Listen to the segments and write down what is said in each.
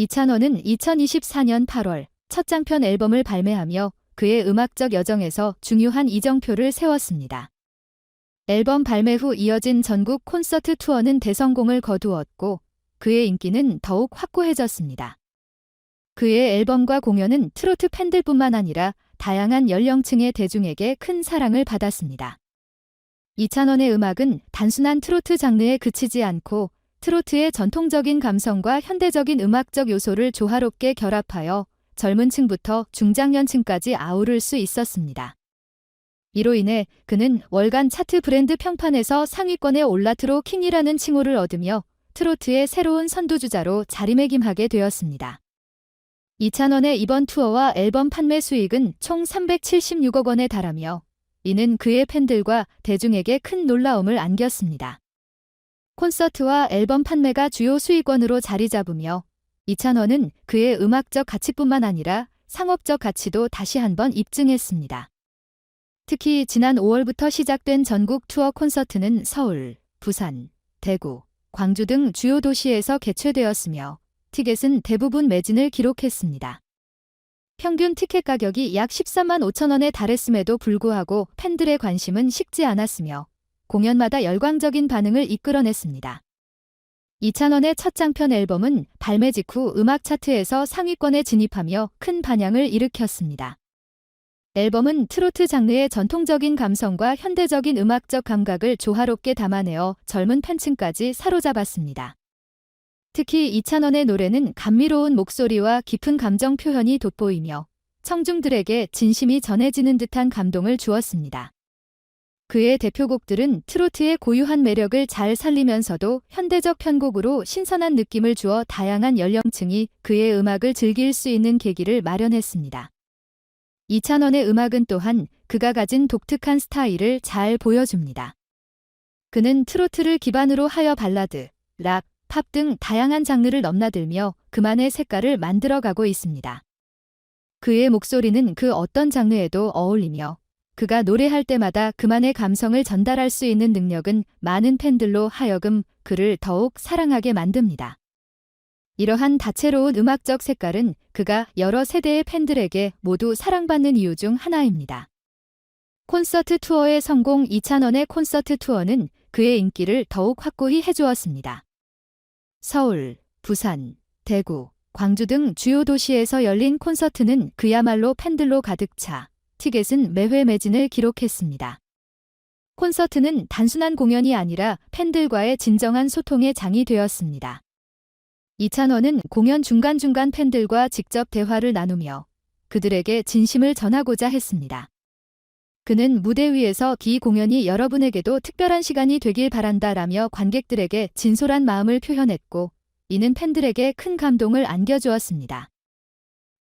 이찬원은 2024년 8월 첫 장편 앨범을 발매하며 그의 음악적 여정에서 중요한 이정표를 세웠습니다. 앨범 발매 후 이어진 전국 콘서트 투어는 대성공을 거두었고 그의 인기는 더욱 확고해졌습니다. 그의 앨범과 공연은 트로트 팬들뿐만 아니라 다양한 연령층의 대중에게 큰 사랑을 받았습니다. 이찬원의 음악은 단순한 트로트 장르에 그치지 않고 트로트의 전통적인 감성과 현대적인 음악적 요소를 조화롭게 결합하여 젊은 층부터 중장년층까지 아우를 수 있었습니다. 이로 인해 그는 월간 차트 브랜드 평판에서 상위권에 올라트로 킹이라는 칭호를 얻으며 트로트의 새로운 선두주자로 자리매김하게 되었습니다. 이찬원의 이번 투어와 앨범 판매 수익은 총 376억 원에 달하며 이는 그의 팬들과 대중에게 큰 놀라움을 안겼습니다. 콘서트와 앨범 판매가 주요 수익원으로 자리 잡으며 이찬원은 그의 음악적 가치뿐만 아니라 상업적 가치도 다시 한번 입증했습니다. 특히 지난 5월부터 시작된 전국 투어 콘서트는 서울, 부산, 대구, 광주 등 주요 도시에서 개최되었으며 티켓은 대부분 매진을 기록했습니다. 평균 티켓 가격이 약 13만 5천 원에 달했음에도 불구하고 팬들의 관심은 식지 않았으며 공연마다 열광적인 반응을 이끌어냈습니다. 이찬원의 첫 장편 앨범은 발매 직후 음악 차트에서 상위권에 진입하며 큰 반향을 일으켰습니다. 앨범은 트로트 장르의 전통적인 감성과 현대적인 음악적 감각을 조화롭게 담아내어 젊은 팬층까지 사로잡았습니다. 특히 이찬원의 노래는 감미로운 목소리와 깊은 감정 표현이 돋보이며 청중들에게 진심이 전해지는 듯한 감동을 주었습니다. 그의 대표곡들은 트로트의 고유한 매력을 잘 살리면서도 현대적 편곡으로 신선한 느낌을 주어 다양한 연령층이 그의 음악을 즐길 수 있는 계기를 마련했습니다. 이찬원의 음악은 또한 그가 가진 독특한 스타일을 잘 보여줍니다. 그는 트로트를 기반으로 하여 발라드, 락, 팝 등 다양한 장르를 넘나들며 그만의 색깔을 만들어가고 있습니다. 그의 목소리는 그 어떤 장르에도 어울리며 그가 노래할 때마다 그만의 감성을 전달할 수 있는 능력은 많은 팬들로 하여금 그를 더욱 사랑하게 만듭니다. 이러한 다채로운 음악적 색깔은 그가 여러 세대의 팬들에게 모두 사랑받는 이유 중 하나입니다. 콘서트 투어의 성공 이찬원의 콘서트 투어는 그의 인기를 더욱 확고히 해주었습니다. 서울, 부산, 대구, 광주 등 주요 도시에서 열린 콘서트는 그야말로 팬들로 가득 차 티켓은 매회 매진을 기록했습니다. 콘서트는 단순한 공연이 아니라 팬들과의 진정한 소통의 장이 되었습니다. 이찬원은 공연 중간중간 팬들과 직접 대화를 나누며 그들에게 진심을 전하고자 했습니다. 그는 무대 위에서 기 공연이 여러분에게도 특별한 시간이 되길 바란다 라며 관객들에게 진솔한 마음을 표현했고 이는 팬들에게 큰 감동을 안겨주었습니다.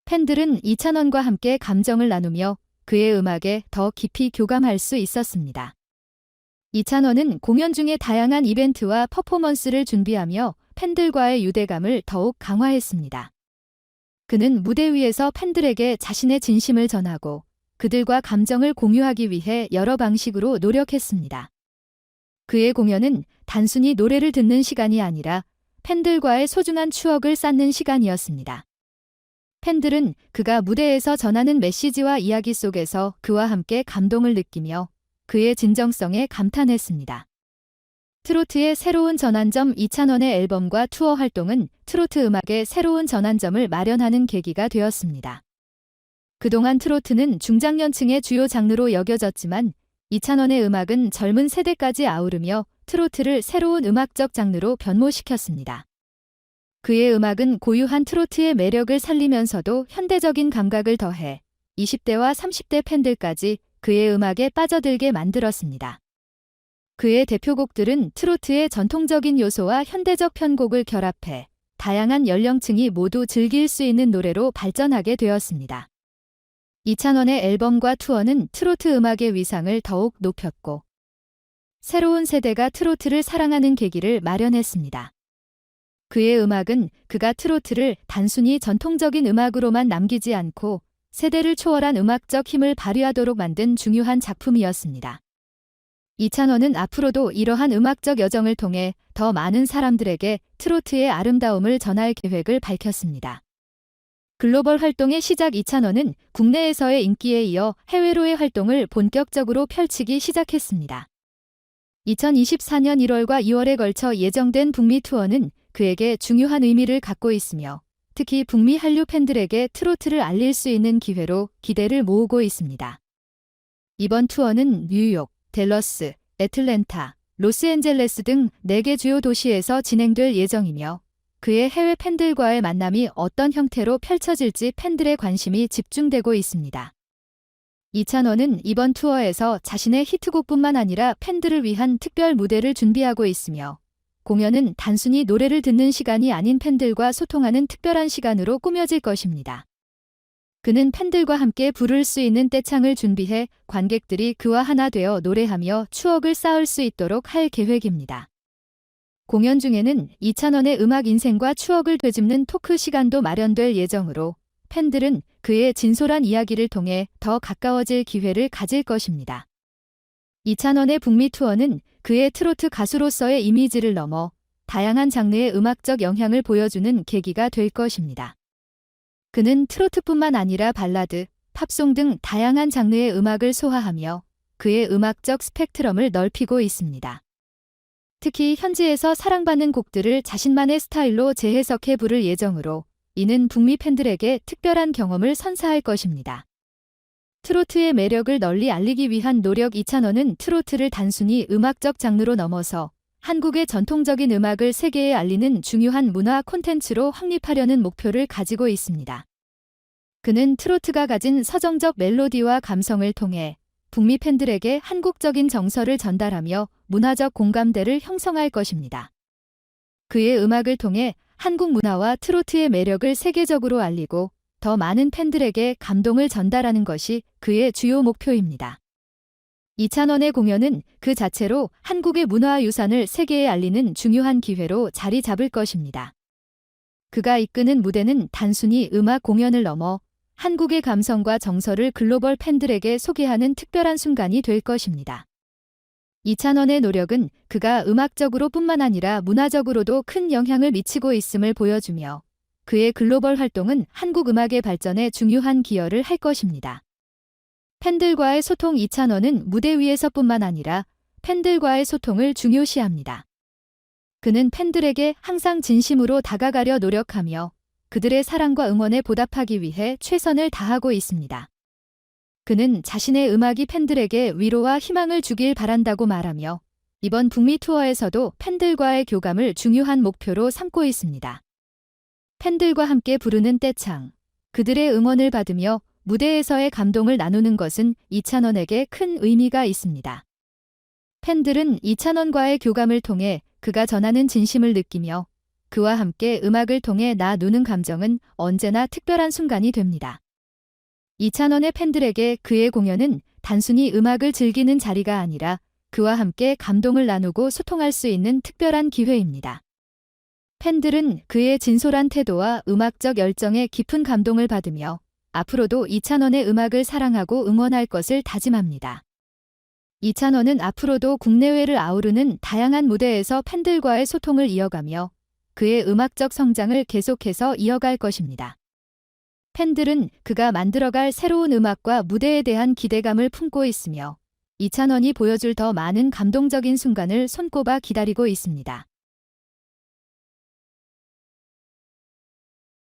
팬들은 이찬원과 함께 감정을 나누며 그의 음악에 더 깊이 교감할 수 있었습니다. 이찬원은 공연 중에 다양한 이벤트와 퍼포먼스를 준비하며 팬들과의 유대감을 더욱 강화했습니다. 그는 무대 위에서 팬들에게 자신의 진심을 전하고 그들과 감정을 공유하기 위해 여러 방식으로 노력했습니다. 그의 공연은 단순히 노래를 듣는 시간이 아니라 팬들과의 소중한 추억을 쌓는 시간이었습니다. 팬들은 그가 무대에서 전하는 메시지와 이야기 속에서 그와 함께 감동을 느끼며 그의 진정성에 감탄했습니다. 트로트의 새로운 전환점 이찬원의 앨범과 투어 활동은 트로트 음악의 새로운 전환점을 마련하는 계기가 되었습니다. 그동안 트로트는 중장년층의 주요 장르로 여겨졌지만 이찬원의 음악은 젊은 세대까지 아우르며 트로트를 새로운 음악적 장르로 변모시켰습니다. 그의 음악은 고유한 트로트의 매력을 살리면서도 현대적인 감각을 더해 20대와 30대 팬들까지 그의 음악에 빠져들게 만들었습니다. 그의 대표곡들은 트로트의 전통적인 요소와 현대적 편곡을 결합해 다양한 연령층이 모두 즐길 수 있는 노래로 발전하게 되었습니다. 이찬원의 앨범과 투어는 트로트 음악의 위상을 더욱 높였고 새로운 세대가 트로트를 사랑하는 계기를 마련했습니다. 그의 음악은 그가 트로트를 단순히 전통적인 음악으로만 남기지 않고 세대를 초월한 음악적 힘을 발휘하도록 만든 중요한 작품이었습니다. 이찬원은 앞으로도 이러한 음악적 여정을 통해 더 많은 사람들에게 트로트의 아름다움을 전할 계획을 밝혔습니다. 글로벌 활동의 시작 이찬원은 국내에서의 인기에 이어 해외로의 활동을 본격적으로 펼치기 시작했습니다. 2024년 1월과 2월에 걸쳐 예정된 북미 투어는 그에게 중요한 의미를 갖고 있으며 특히 북미 한류 팬들에게 트로트를 알릴 수 있는 기회로 기대를 모으고 있습니다. 이번 투어는 뉴욕, 델러스, 애틀랜타, 로스앤젤레스 등 4개 주요 도시에서 진행될 예정이며 그의 해외 팬들과의 만남이 어떤 형태로 펼쳐질지 팬들의 관심이 집중되고 있습니다. 이찬원은 이번 투어에서 자신의 히트곡뿐만 아니라 팬들을 위한 특별 무대를 준비하고 있으며 공연은 단순히 노래를 듣는 시간이 아닌 팬들과 소통하는 특별한 시간으로 꾸며질 것입니다. 그는 팬들과 함께 부를 수 있는 떼창을 준비해 관객들이 그와 하나 되어 노래하며 추억을 쌓을 수 있도록 할 계획입니다. 공연 중에는 이찬원의 음악 인생과 추억을 되짚는 토크 시간도 마련될 예정으로 팬들은 그의 진솔한 이야기를 통해 더 가까워질 기회를 가질 것입니다. 이찬원의 북미 투어는 그의 트로트 가수로서의 이미지를 넘어 다양한 장르의 음악적 영향을 보여주는 계기가 될 것입니다. 그는 트로트뿐만 아니라 발라드, 팝송 등 다양한 장르의 음악을 소화하며 그의 음악적 스펙트럼을 넓히고 있습니다. 특히 현지에서 사랑받는 곡들을 자신만의 스타일로 재해석해 부를 예정으로 이는 북미 팬들에게 특별한 경험을 선사할 것입니다. 트로트의 매력을 널리 알리기 위한 노력 이찬원은 트로트를 단순히 음악적 장르로 넘어서 한국의 전통적인 음악을 세계에 알리는 중요한 문화 콘텐츠로 확립하려는 목표를 가지고 있습니다. 그는 트로트가 가진 서정적 멜로디와 감성을 통해 북미 팬들에게 한국적인 정서를 전달하며 문화적 공감대를 형성할 것입니다. 그의 음악을 통해 한국 문화와 트로트의 매력을 세계적으로 알리고 더 많은 팬들에게 감동을 전달하는 것이 그의 주요 목표입니다. 이찬원의 공연은 그 자체로 한국의 문화유산을 세계에 알리는 중요한 기회로 자리 잡을 것입니다. 그가 이끄는 무대는 단순히 음악 공연을 넘어 한국의 감성과 정서를 글로벌 팬들에게 소개하는 특별한 순간이 될 것입니다. 이찬원의 노력은 그가 음악적으로 뿐만 아니라 문화적으로도 큰 영향을 미치고 있음을 보여주며 그의 글로벌 활동은 한국 음악의 발전에 중요한 기여를 할 것입니다. 팬들과의 소통 이찬원은 무대 위에서뿐만 아니라 팬들과의 소통을 중요시합니다. 그는 팬들에게 항상 진심으로 다가가려 노력하며 그들의 사랑과 응원에 보답하기 위해 최선을 다하고 있습니다. 그는 자신의 음악이 팬들에게 위로와 희망을 주길 바란다고 말하며 이번 북미 투어에서도 팬들과의 교감을 중요한 목표로 삼고 있습니다. 팬들과 함께 부르는 떼창, 그들의 응원을 받으며 무대에서의 감동을 나누는 것은 이찬원에게 큰 의미가 있습니다. 팬들은 이찬원과의 교감을 통해 그가 전하는 진심을 느끼며 그와 함께 음악을 통해 나누는 감정은 언제나 특별한 순간이 됩니다. 이찬원의 팬들에게 그의 공연은 단순히 음악을 즐기는 자리가 아니라 그와 함께 감동을 나누고 소통할 수 있는 특별한 기회입니다. 팬들은 그의 진솔한 태도와 음악적 열정에 깊은 감동을 받으며 앞으로도 이찬원의 음악을 사랑하고 응원할 것을 다짐합니다. 이찬원은 앞으로도 국내외를 아우르는 다양한 무대에서 팬들과의 소통을 이어가며 그의 음악적 성장을 계속해서 이어갈 것입니다. 팬들은 그가 만들어갈 새로운 음악과 무대에 대한 기대감을 품고 있으며 이찬원이 보여줄 더 많은 감동적인 순간을 손꼽아 기다리고 있습니다.